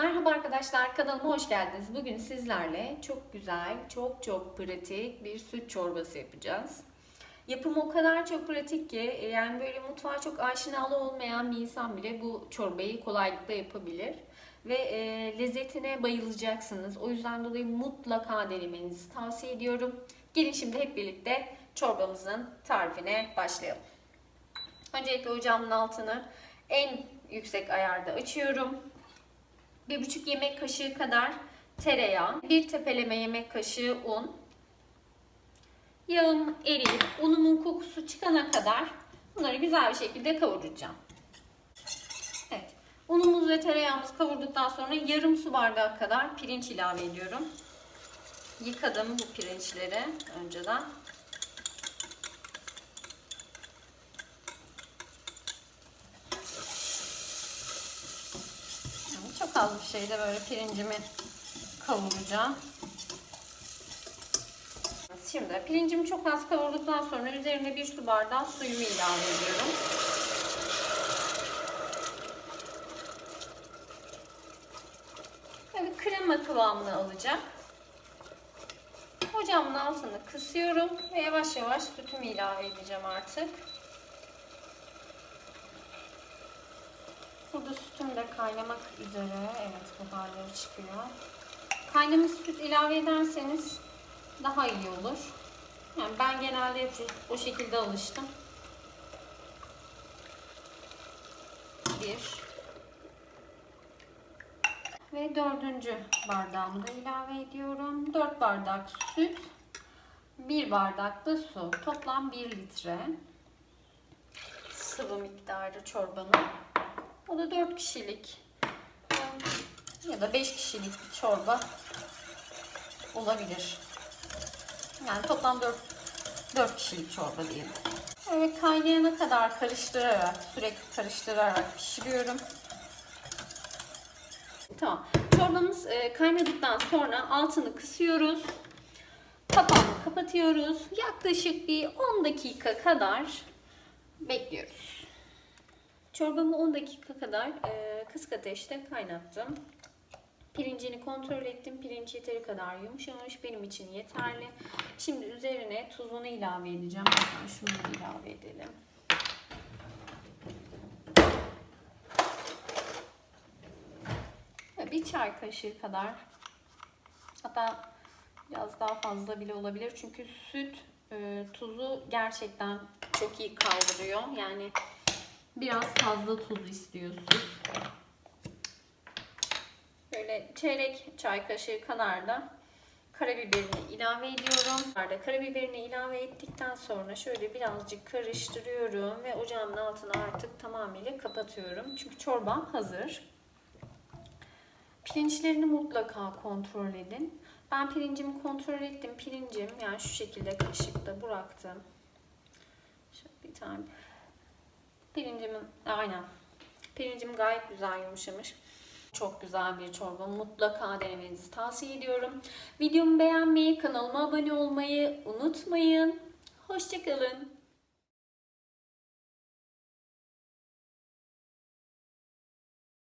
Merhaba arkadaşlar, kanalıma hoş geldiniz. Bugün sizlerle çok güzel, çok çok pratik bir süt çorbası yapacağız. Yapımı o kadar çok pratik ki yani böyle mutfağa çok aşinalı olmayan bir insan bile bu çorbayı kolaylıkla yapabilir. Ve e, lezzetine bayılacaksınız. O yüzden dolayı mutlaka denemenizi tavsiye ediyorum. Gelin şimdi hep birlikte çorbamızın tarifine başlayalım. Öncelikle ocağımın altını en yüksek ayarda açıyorum. 1,5 yemek kaşığı kadar tereyağı, bir tepeleme yemek kaşığı un. Yağım eriyip unumun kokusu çıkana kadar bunları güzel bir şekilde kavuracağım. Evet. Unumuz ve tereyağımız kavurduktan sonra yarım su bardağı kadar pirinç ilave ediyorum. Yıkadım bu pirinçleri önceden. Çok az bir şeyde böyle pirincimi kavuracağım. Şimdi pirincimi çok az kavurduktan sonra üzerine bir su bardağı suyumu ilave ediyorum. Böyle krema kıvamını alacak. Ocağımın altını kısıyorum ve yavaş yavaş sütümü ilave edeceğim artık. De kaynamak üzere. Evet buharları çıkıyor. Kaynamış süt ilave ederseniz daha iyi olur. Yani ben genelde hep o şekilde alıştım. Bir. Ve dördüncü bardağımı da ilave ediyorum. Dört bardak süt. Bir bardak da su. Toplam bir litre. Sıvı miktarı çorbanın. O da 4 kişilik ya da 5 kişilik bir çorba olabilir. Yani toplam 4, 4 kişilik çorba diyelim. Evet kaynayana kadar karıştırarak, sürekli karıştırarak pişiriyorum. Tamam. Çorbamız e, kaynadıktan sonra altını kısıyoruz. Kapağını kapatıyoruz. Yaklaşık bir 10 dakika kadar bekliyoruz. Çorbamı 10 dakika kadar e, kısık ateşte kaynattım. Pirincini kontrol ettim. Pirinç yeteri kadar yumuşamış. Benim için yeterli. Şimdi üzerine tuzunu ilave edeceğim. Hemen şunu ilave edelim. Bir çay kaşığı kadar hatta biraz daha fazla bile olabilir. Çünkü süt e, tuzu gerçekten çok iyi kaldırıyor. Yani Biraz fazla tuz istiyor süt. Böyle çeyrek çay kaşığı kadar da karabiberini ilave ediyorum. Karabiberini ilave ettikten sonra şöyle birazcık karıştırıyorum ve ocağımın altını artık tamamıyla kapatıyorum. Çünkü çorbam hazır. Pirinçlerini mutlaka kontrol edin. Ben pirincimi kontrol ettim. Pirincim yani şu şekilde kaşıkta bıraktım. Şöyle bir tane Pirincimin aynen. Pirincim gayet güzel yumuşamış. Çok güzel bir çorba. Mutlaka denemenizi tavsiye ediyorum. Videomu beğenmeyi, kanalıma abone olmayı unutmayın. Hoşçakalın.